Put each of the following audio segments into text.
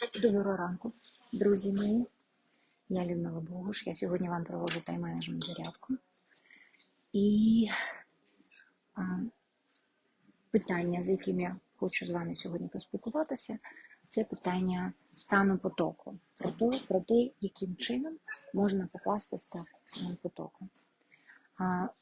Доброго ранку, друзі мої. Я Людмила Богуш. Я сьогодні вам проводжу тайм-менеджмент зарядку. І а, питання, з яким я хочу з вами сьогодні поспілкуватися, це питання стану потоку. Про те, про те яким чином можна попасти в стан потоку.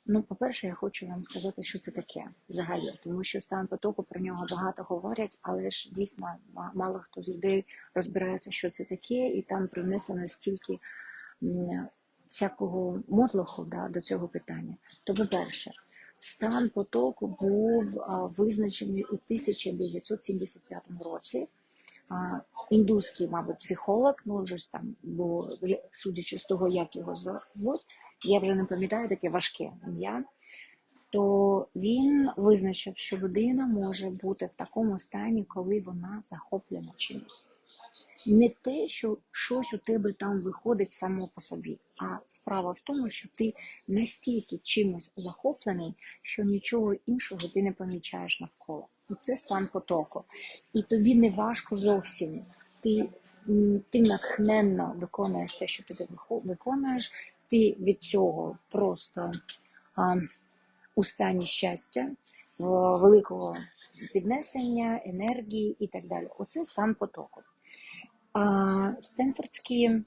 Ну, по-перше, я хочу вам сказати, що це таке взагалі, тому що стан потоку про нього багато говорять, але ж дійсно ма- мало хто з людей розбирається, що це таке, і там привнесено стільки всякого мотлоху да, до цього питання. То, по-перше, стан потоку був визначений у 1975 році. Індуський, мабуть, психолог, ну вже там, бо судячи з того, як його звуть, я вже не пам'ятаю таке важке ім'я, то він визначив, що людина може бути в такому стані, коли вона захоплена чимось. Не те, що щось у тебе там виходить само по собі, а справа в тому, що ти настільки чимось захоплений, що нічого іншого ти не помічаєш навколо. І це стан потоку. І тобі не важко зовсім. Ти, ти натхненно виконуєш те, що ти виконуєш, ти від цього просто а, у стані щастя, великого піднесення, енергії і так далі. Оце стан потоку. А Стенфордські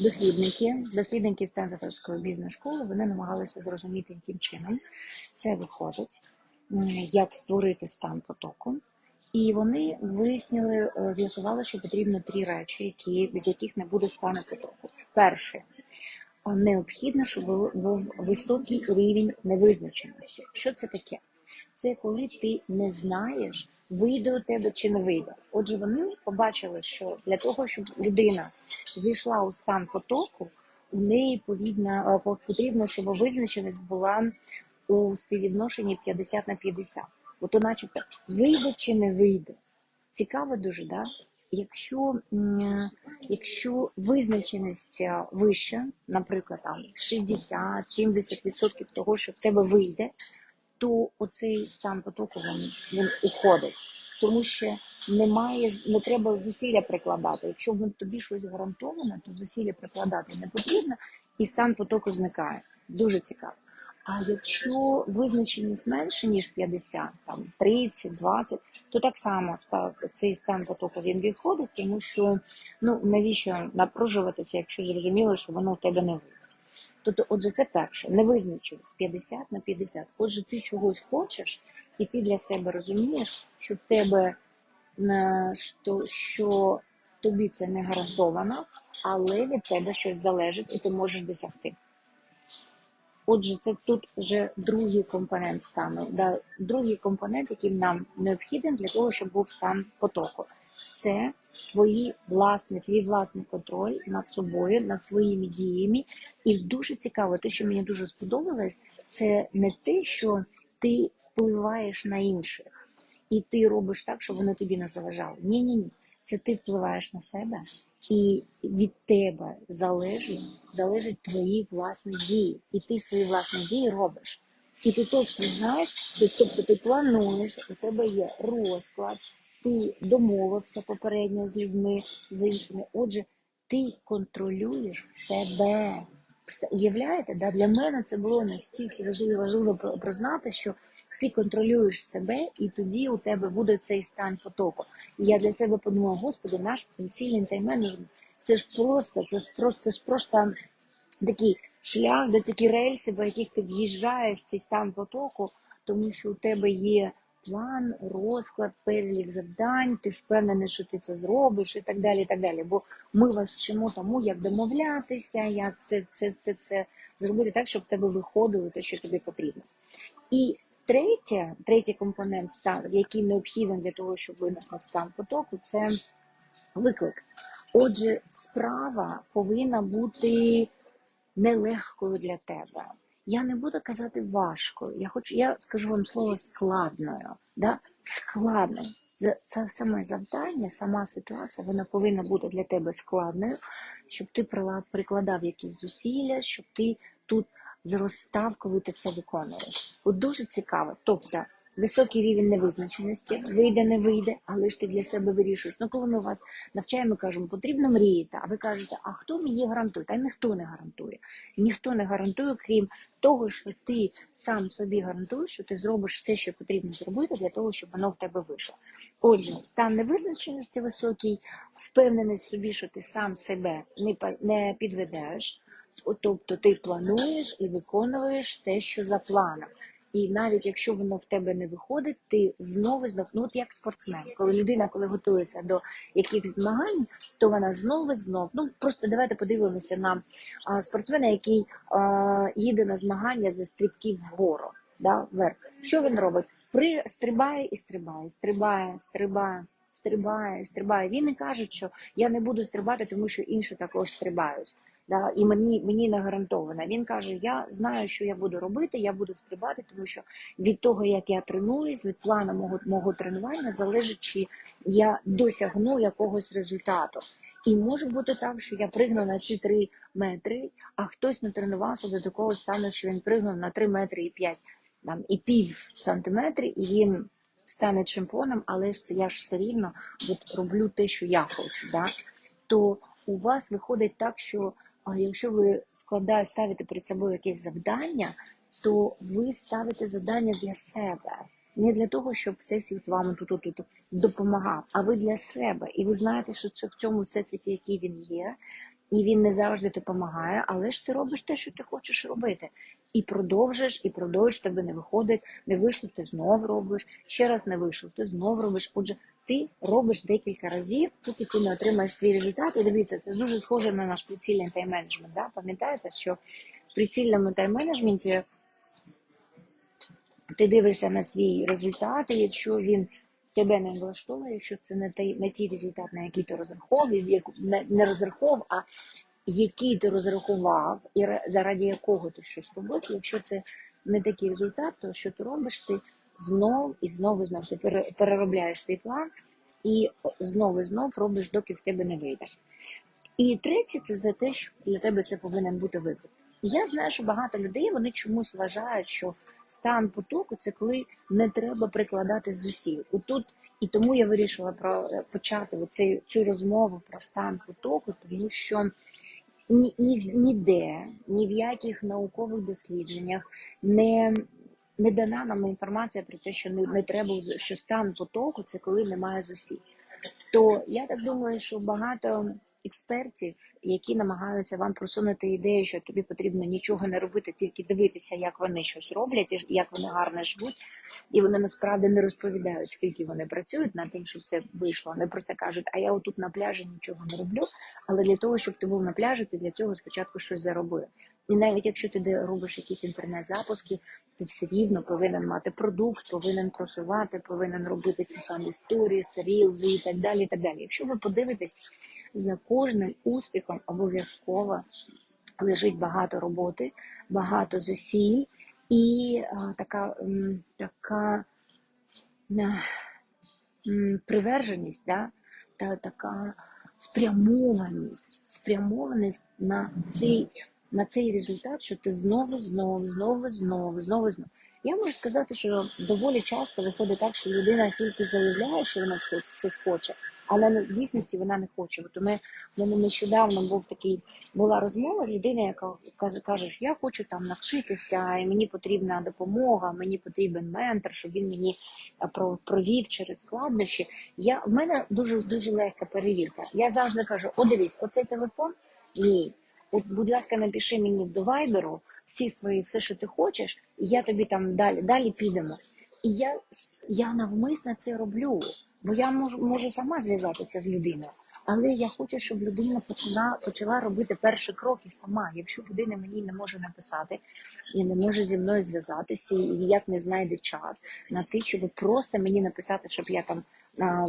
дослідники, дослідники Стенфордської бізнес-школи, вони намагалися зрозуміти, яким чином це виходить, як створити стан потоку. І вони вияснили, е, з'ясували, що потрібно три речі, які, без яких не буде стану потоку. Перше, необхідно, щоб був- високий рівень невизначеності. Що це таке? Це коли ти не знаєш, вийде у тебе чи не вийде. Отже, вони побачили, що для того, щоб людина війшла у стан потоку, у неї повідна, е, потрібно, щоб визначеність була у співвідношенні 50 на 50. От, то начебто, вийде чи не вийде. Цікаво дуже, да? Якщо, якщо визначеність е, вища, наприклад, там 60-70% того, що в тебе вийде, то оцей стан потоку він, він уходить. Тому що немає, не треба зусилля прикладати. Якщо тобі щось гарантоване, то зусилля прикладати не потрібно, і стан потоку зникає. Дуже цікаво. А якщо визначеність менше, ніж 50, там 30, 20, то так само цей стан потоку він відходить, тому що ну навіщо напружуватися, якщо зрозуміло, що воно у тебе не вийде. Тобто, отже, це перше, невизначеність 50 на 50. Отже, ти чогось хочеш, і ти для себе розумієш, що в тебе е, що, що тобі це не гарантовано, але від тебе щось залежить, і ти можеш досягти. Отже, це тут вже другий компонент стану. Да, другий компонент, який нам необхідний для того, щоб був стан потоку. Це твої власні, твій власний контроль над собою, над своїми діями. І дуже цікаво, те, що мені дуже сподобалось, це не те, що ти впливаєш на інших, і ти робиш так, щоб вони тобі не заважали. Ні, ні, ні. Це ти впливаєш на себе, і від тебе залежить, залежать твої власні дії. І ти свої власні дії робиш. І ти точно знаєш, ти, тобто ти плануєш, у тебе є розклад, ти домовився попередньо з людьми, з іншими. Отже, ти контролюєш себе. Уявляєте, да? для мене це було настільки важливо, важливо прознати, що ти контролюєш себе, і тоді у тебе буде цей стан потоку. І я для себе подумала, господи, наш прицільний тайм-менеджмент, це ж просто, це ж просто, це ж просто такий шлях, де такі рельси, по яких ти в'їжджаєш в цей стан потоку, тому що у тебе є план, розклад, перелік завдань, ти впевнений, що ти це зробиш, і так далі. і так далі. Бо ми вас вчимо тому, як домовлятися, як це, це, це, це зробити так, щоб в тебе виходило те, що тобі потрібно. І третє, третій компонент стан, який необхідний для того, щоб виникнув стан потоку, це виклик. Отже, справа повинна бути нелегкою для тебе. Я не буду казати важкою. Я хочу, я скажу вам слово складною. Да? Це саме завдання, сама ситуація, вона повинна бути для тебе складною, щоб ти прикладав якісь зусилля, щоб ти тут зростав, коли ти це виконуєш. От дуже цікаво. Тобто високий рівень невизначеності, вийде, не вийде, але ж ти для себе вирішуєш. Ну, коли ми вас навчаємо, кажемо, потрібно мріяти, а ви кажете, а хто мені гарантує? Та ніхто не гарантує. Ніхто не гарантує, крім того, що ти сам собі гарантуєш, що ти зробиш все, що потрібно зробити для того, щоб воно в тебе вийшло. Отже, стан невизначеності високий, впевненість собі, що ти сам себе не підведеш. Тобто ти плануєш і виконуєш те, що за планом. І навіть якщо воно в тебе не виходить, ти знову знов, ну як спортсмен, коли людина, коли готується до якихось змагань, то вона знову знов. Ну просто давайте подивимося на а, спортсмена, який а, їде на змагання зі стрибків вгору, да, вверх. Що він робить? При стрибає і стрибає, стрибає, стрибає. Стрибає, стрибає. Він не каже, що я не буду стрибати, тому що інші також стрибають. Да, і мені мені не гарантовано. Він каже: Я знаю, що я буду робити, я буду стрибати, тому що від того, як я тренуюсь, від плану мого, мого тренування залежить, чи я досягну якогось результату. І може бути так, що я пригну на ці 3 метри, а хтось не тренувався до такого стану, що він пригнув на 3 метри і 5 там, і пів сантиметри, і він стане чемпіоном, але ж я ж все рівно от роблю те, що я хочу. Да? То у вас виходить так, що якщо ви складаєте, ставите перед собою якесь завдання, то ви ставите завдання для себе. Не для того, щоб всесвіт вам тут, тут, допомагав, а ви для себе. І ви знаєте, що це в цьому всесвіті, який він є, і він не завжди допомагає, але ж ти робиш те, що ти хочеш робити. І продовжиш, і продовжиш, тебе не виходить, не вийшло, ти знов робиш, ще раз не вийшло, ти знов робиш. Отже, ти робиш декілька разів, поки ти не отримаєш свій результат. І дивіться, це дуже схоже на наш прицільний тайм-менеджмент. Да? Пам'ятаєте, що в прицільному тайм-менеджменті ти дивишся на свій результат, і якщо він тебе не влаштовує, якщо це не той, не ті результат, на який ти розраховував, не, не розраховував, а який ти розрахував, і заради якого ти щось робив, якщо це не такий результат, то що ти робиш, ти знов і знову знов ти пере- переробляєш свій план і знову і знов робиш, доки в тебе не вийде. І третє, це за те, що для тебе це повинен бути виклик. Я знаю, що багато людей вони чомусь вважають, що стан потоку це коли не треба прикладати зусиль. Отут і тому я вирішила про почати оцей, цю розмову про стан потоку, тому що ні, ні, ніде, ні в яких наукових дослідженнях не, не дана нам інформація про те, що не, не треба що стан потоку це коли немає зусиль. То я так думаю, що багато експертів, які намагаються вам просунути ідею, що тобі потрібно нічого не робити, тільки дивитися, як вони щось роблять, і як вони гарно живуть, і вони насправді не розповідають, скільки вони працюють над тим, щоб це вийшло. Вони просто кажуть, а я отут на пляжі нічого не роблю. Але для того, щоб ти був на пляжі, ти для цього спочатку щось заробив. І навіть якщо ти робиш якісь інтернет-запуски, ти все рівно повинен мати продукт, повинен просувати, повинен робити ці самі сторіс, рілзи і так далі. І так далі. Якщо ви подивитесь за кожним успіхом, обов'язково лежить багато роботи, багато зусиль і а, така, м, така м, приверженість, да? та така спрямованість, спрямованість на цей, на цей результат, що ти знову, знову, знову, знову, знову, знову. Я можу сказати, що доволі часто виходить так, що людина тільки заявляє, що вона щось хоче, але в дійсності вона не хоче. От у мене, в мене нещодавно був такий, була розмова з людиною, яка каже, каже, що я хочу там навчитися, і мені потрібна допомога, мені потрібен ментор, щоб він мені провів через складнощі. Я, в мене дуже дуже легка перевірка. Я завжди кажу: о, дивись, оцей телефон ні. От, будь ласка, напиши мені до вайберу всі свої, все, що ти хочеш, і я тобі там далі, далі підемо. І я, я навмисно це роблю, бо я можу, можу сама зв'язатися з людиною. Але я хочу, щоб людина почала, почала робити перші кроки сама. Якщо людина мені не може написати і не може зі мною зв'язатися, і ніяк не знайде час на те, щоб просто мені написати, щоб я там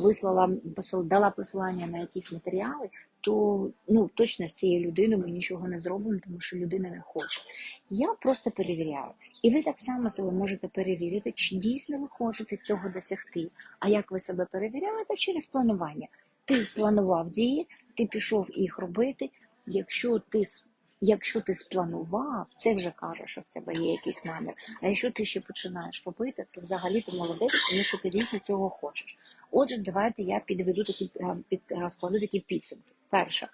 вислала посол дала посилання на якісь матеріали, то ну точно з цією людиною ми нічого не зробимо, тому що людина не хоче. Я просто перевіряю. І ви так само себе можете перевірити, чи дійсно ви хочете цього досягти. А як ви себе перевіряєте через планування? Ти спланував дії, ти пішов їх робити. Якщо ти якщо ти спланував, це вже каже, що в тебе є якийсь намір. А якщо ти ще починаєш робити, то взагалі ти молодець, тому що ти дійсно цього хочеш. Отже, давайте я підведу такі е, під складу такі підсумки. Перше,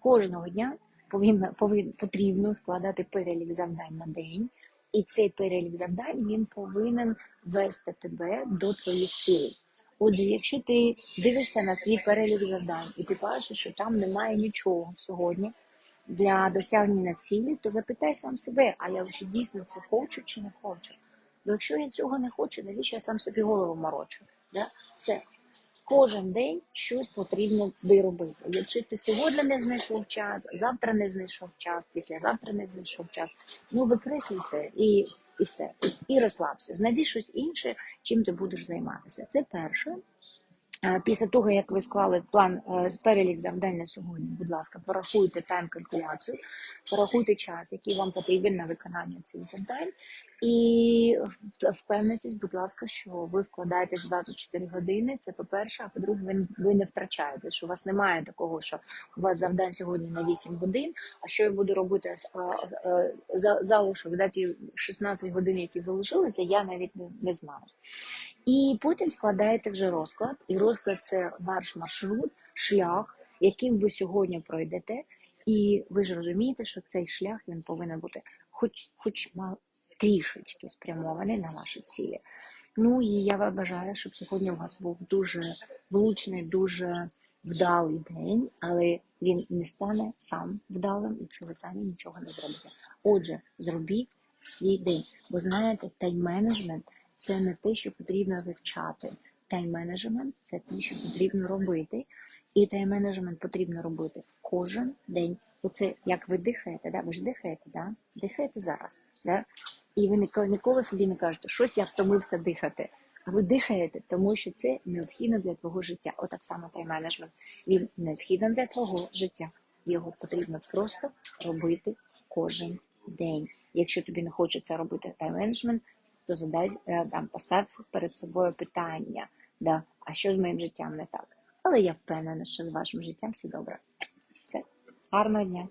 кожного дня повинна повин, потрібно складати перелік завдань на день, і цей перелік завдань він повинен вести тебе до твоїх цілей. Отже, якщо ти дивишся на свій перелік завдань і ти бачиш, що там немає нічого сьогодні для досягнення цілі, то запитай сам себе, а я вже дійсно це хочу чи не хочу. Бо якщо я цього не хочу, навіщо я сам собі голову морочу? Да? Все. Кожен день щось потрібно робити. Якщо ти сьогодні не знайшов час, завтра не знайшов час, післязавтра не знайшов час, ну викреслюй це і, і все. І розслабся. Знайди щось інше, чим ти будеш займатися. Це перше. Е, Після того, як ви склали план е, перелік завдань на сьогодні, будь ласка, порахуйте тайм-калькуляцію, порахуйте час, який вам потрібен на виконання цих завдань, і впевнитесь, будь ласка, що ви вкладаєтесь 24 години. Це по-перше, а по-друге, ви, ви не втрачаєте, що у вас немає такого, що у вас завдань сьогодні на 8 годин. А що я буду робити за залишок, да, ті 16 годин, які залишилися, я навіть не, не знаю. І потім складаєте вже розклад, і розклад це ваш маршрут, шлях, яким ви сьогодні пройдете. І ви ж розумієте, що цей шлях він повинен бути хоч хоч трішечки спрямований на ваші цілі. Ну і я бажаю, щоб сьогодні у вас був дуже влучний, дуже вдалий день, але він не стане сам вдалим, якщо ви самі нічого не зробите. Отже, зробіть свій день, бо знаєте, тайм-менеджмент це не те, що потрібно вивчати. Тайм-менеджмент це те, що потрібно робити. І тайм-менеджмент потрібно робити кожен день. Оце як ви дихаєте, да? ви ж дихаєте, да? дихаєте зараз. Да? І ви ніколи, ніколи собі не кажете, щось я втомився дихати. А ви дихаєте, тому що це необхідно для твого життя. Отак само тайм-менеджмент. Він необхідний для твого життя. Його потрібно просто робити кожен день. Якщо тобі не хочеться робити тайм-менеджмент, то задай е, там, постав перед собою питання, да, а що з моїм життям не так. Але я впевнена, що з вашим життям все добре. Все. Гарного дня!